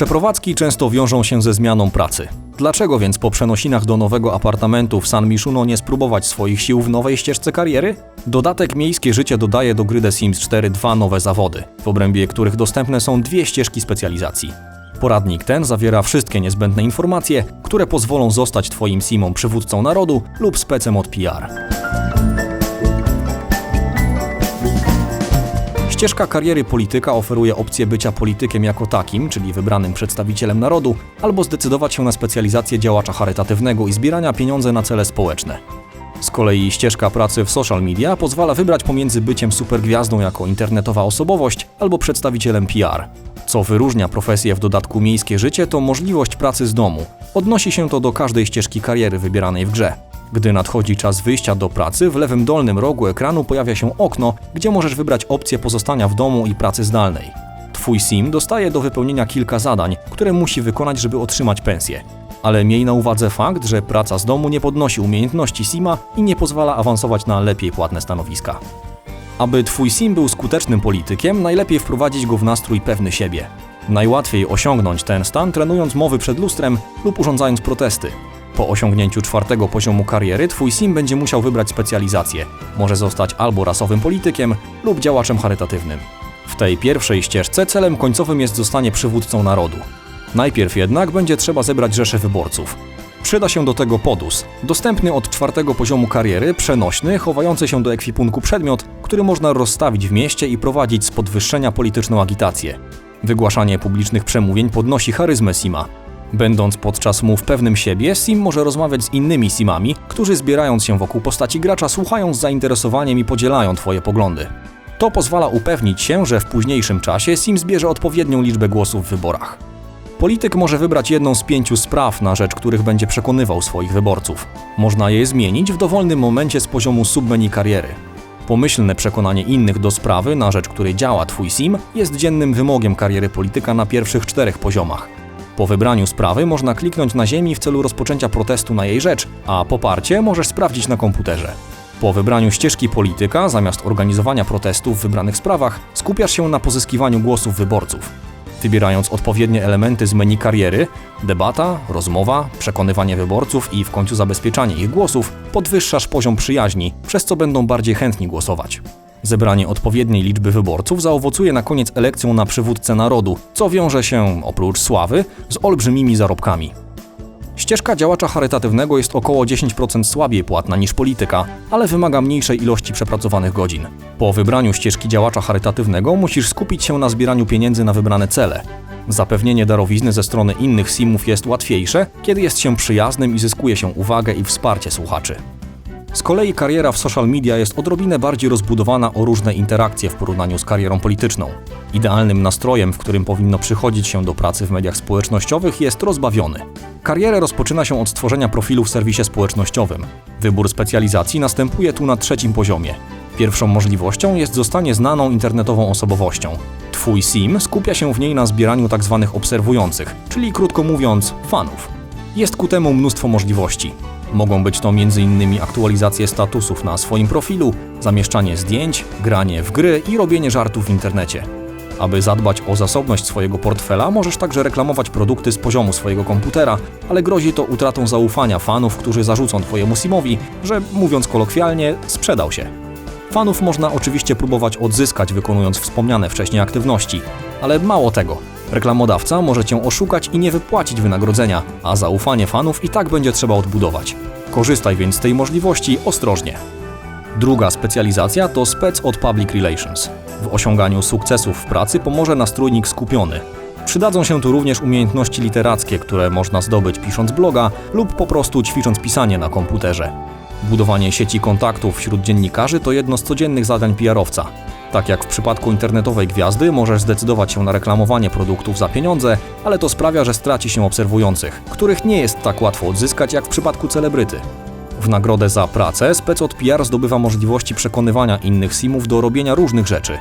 Przeprowadzki często wiążą się ze zmianą pracy. Dlaczego więc po przenosinach do nowego apartamentu w San Mishuno nie spróbować swoich sił w nowej ścieżce kariery? Dodatek Miejskie Życie dodaje do gry The Sims 4 dwa nowe zawody, w obrębie których dostępne są dwie ścieżki specjalizacji. Poradnik ten zawiera wszystkie niezbędne informacje, które pozwolą zostać Twoim Simom przywódcą narodu lub specem od PR. Ścieżka kariery polityka oferuje opcję bycia politykiem jako takim, czyli wybranym przedstawicielem narodu, albo zdecydować się na specjalizację działacza charytatywnego i zbierania pieniędzy na cele społeczne. Z kolei ścieżka pracy w social media pozwala wybrać pomiędzy byciem supergwiazdą jako internetowa osobowość albo przedstawicielem PR. Co wyróżnia profesję w dodatku miejskie życie to możliwość pracy z domu. Odnosi się to do każdej ścieżki kariery wybieranej w grze. Gdy nadchodzi czas wyjścia do pracy, w lewym dolnym rogu ekranu pojawia się okno, gdzie możesz wybrać opcję pozostania w domu i pracy zdalnej. Twój sim dostaje do wypełnienia kilka zadań, które musi wykonać, żeby otrzymać pensję. Ale miej na uwadze fakt, że praca z domu nie podnosi umiejętności sima i nie pozwala awansować na lepiej płatne stanowiska. Aby twój sim był skutecznym politykiem, najlepiej wprowadzić go w nastrój pewny siebie. Najłatwiej osiągnąć ten stan trenując mowy przed lustrem lub urządzając protesty. Po osiągnięciu czwartego poziomu kariery twój sim będzie musiał wybrać specjalizację. Może zostać albo rasowym politykiem lub działaczem charytatywnym. W tej pierwszej ścieżce celem końcowym jest zostanie przywódcą narodu. Najpierw jednak będzie trzeba zebrać rzeszę wyborców. Przyda się do tego podus, dostępny od czwartego poziomu kariery, przenośny, chowający się do ekwipunku przedmiot, który można rozstawić w mieście i prowadzić z podwyższenia polityczną agitację. Wygłaszanie publicznych przemówień podnosi charyzmę Sima. Będąc podczas mów pewnym siebie, Sim może rozmawiać z innymi Simami, którzy zbierając się wokół postaci gracza słuchają z zainteresowaniem i podzielają Twoje poglądy. To pozwala upewnić się, że w późniejszym czasie Sim zbierze odpowiednią liczbę głosów w wyborach. Polityk może wybrać jedną z pięciu spraw, na rzecz których będzie przekonywał swoich wyborców. Można je zmienić w dowolnym momencie z poziomu submenu kariery. Pomyślne przekonanie innych do sprawy, na rzecz której działa Twój sim, jest dziennym wymogiem kariery polityka na pierwszych czterech poziomach. Po wybraniu sprawy można kliknąć na ziemi w celu rozpoczęcia protestu na jej rzecz, a poparcie możesz sprawdzić na komputerze. Po wybraniu ścieżki polityka, zamiast organizowania protestów w wybranych sprawach, skupiasz się na pozyskiwaniu głosów wyborców. Wybierając odpowiednie elementy z menu kariery debata, rozmowa, przekonywanie wyborców i w końcu zabezpieczanie ich głosów podwyższasz poziom przyjaźni, przez co będą bardziej chętni głosować. Zebranie odpowiedniej liczby wyborców zaowocuje na koniec elekcją na przywódcę narodu, co wiąże się, oprócz sławy, z olbrzymimi zarobkami. Ścieżka działacza charytatywnego jest około 10% słabiej płatna niż polityka, ale wymaga mniejszej ilości przepracowanych godzin. Po wybraniu ścieżki działacza charytatywnego musisz skupić się na zbieraniu pieniędzy na wybrane cele. Zapewnienie darowizny ze strony innych simów jest łatwiejsze, kiedy jest się przyjaznym i zyskuje się uwagę i wsparcie słuchaczy. Z kolei kariera w social media jest odrobinę bardziej rozbudowana o różne interakcje w porównaniu z karierą polityczną. Idealnym nastrojem, w którym powinno przychodzić się do pracy w mediach społecznościowych jest rozbawiony. Karierę rozpoczyna się od stworzenia profilu w serwisie społecznościowym. Wybór specjalizacji następuje tu na trzecim poziomie. Pierwszą możliwością jest zostanie znaną internetową osobowością. Twój sim skupia się w niej na zbieraniu tzw. obserwujących, czyli krótko mówiąc, fanów. Jest ku temu mnóstwo możliwości. Mogą być to m.in. aktualizacje statusów na swoim profilu, zamieszczanie zdjęć, granie w gry i robienie żartów w internecie. Aby zadbać o zasobność swojego portfela, możesz także reklamować produkty z poziomu swojego komputera, ale grozi to utratą zaufania fanów, którzy zarzucą Twojemu Simowi, że mówiąc kolokwialnie, sprzedał się. Fanów można oczywiście próbować odzyskać, wykonując wspomniane wcześniej aktywności, ale mało tego. Reklamodawca może cię oszukać i nie wypłacić wynagrodzenia, a zaufanie fanów i tak będzie trzeba odbudować. Korzystaj więc z tej możliwości ostrożnie. Druga specjalizacja to spec od Public Relations. W osiąganiu sukcesów w pracy pomoże nastrójnik skupiony. Przydadzą się tu również umiejętności literackie, które można zdobyć pisząc bloga lub po prostu ćwicząc pisanie na komputerze. Budowanie sieci kontaktów wśród dziennikarzy to jedno z codziennych zadań PR-owca. Tak jak w przypadku internetowej gwiazdy, możesz zdecydować się na reklamowanie produktów za pieniądze, ale to sprawia, że straci się obserwujących, których nie jest tak łatwo odzyskać jak w przypadku celebryty. W nagrodę za pracę spec od PR zdobywa możliwości przekonywania innych simów do robienia różnych rzeczy.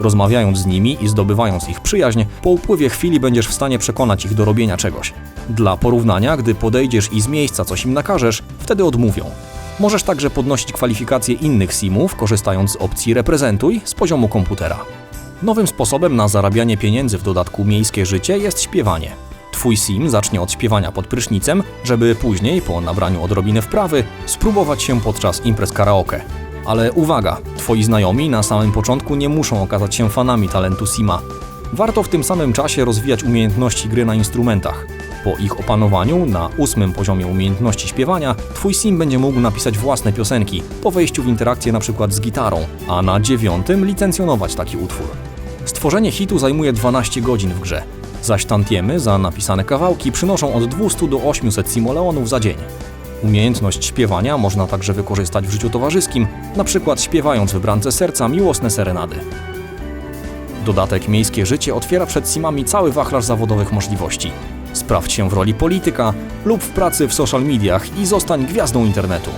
Rozmawiając z nimi i zdobywając ich przyjaźń, po upływie chwili będziesz w stanie przekonać ich do robienia czegoś. Dla porównania, gdy podejdziesz i z miejsca coś im nakażesz, wtedy odmówią. Możesz także podnosić kwalifikacje innych simów, korzystając z opcji Reprezentuj z poziomu komputera. Nowym sposobem na zarabianie pieniędzy w dodatku miejskie życie jest śpiewanie. Twój sim zacznie od śpiewania pod prysznicem, żeby później, po nabraniu odrobiny wprawy, spróbować się podczas imprez karaoke. Ale uwaga, twoi znajomi na samym początku nie muszą okazać się fanami talentu sima. Warto w tym samym czasie rozwijać umiejętności gry na instrumentach. Po ich opanowaniu, na ósmym poziomie umiejętności śpiewania, twój sim będzie mógł napisać własne piosenki, po wejściu w interakcję np. z gitarą, a na dziewiątym licencjonować taki utwór. Stworzenie hitu zajmuje 12 godzin w grze, zaś tantiemy za napisane kawałki przynoszą od 200 do 800 simoleonów za dzień. Umiejętność śpiewania można także wykorzystać w życiu towarzyskim, np. śpiewając wybrance serca miłosne serenady. Dodatek Miejskie Życie otwiera przed simami cały wachlarz zawodowych możliwości. Sprawdź się w roli polityka lub w pracy w social mediach i zostań gwiazdą internetu.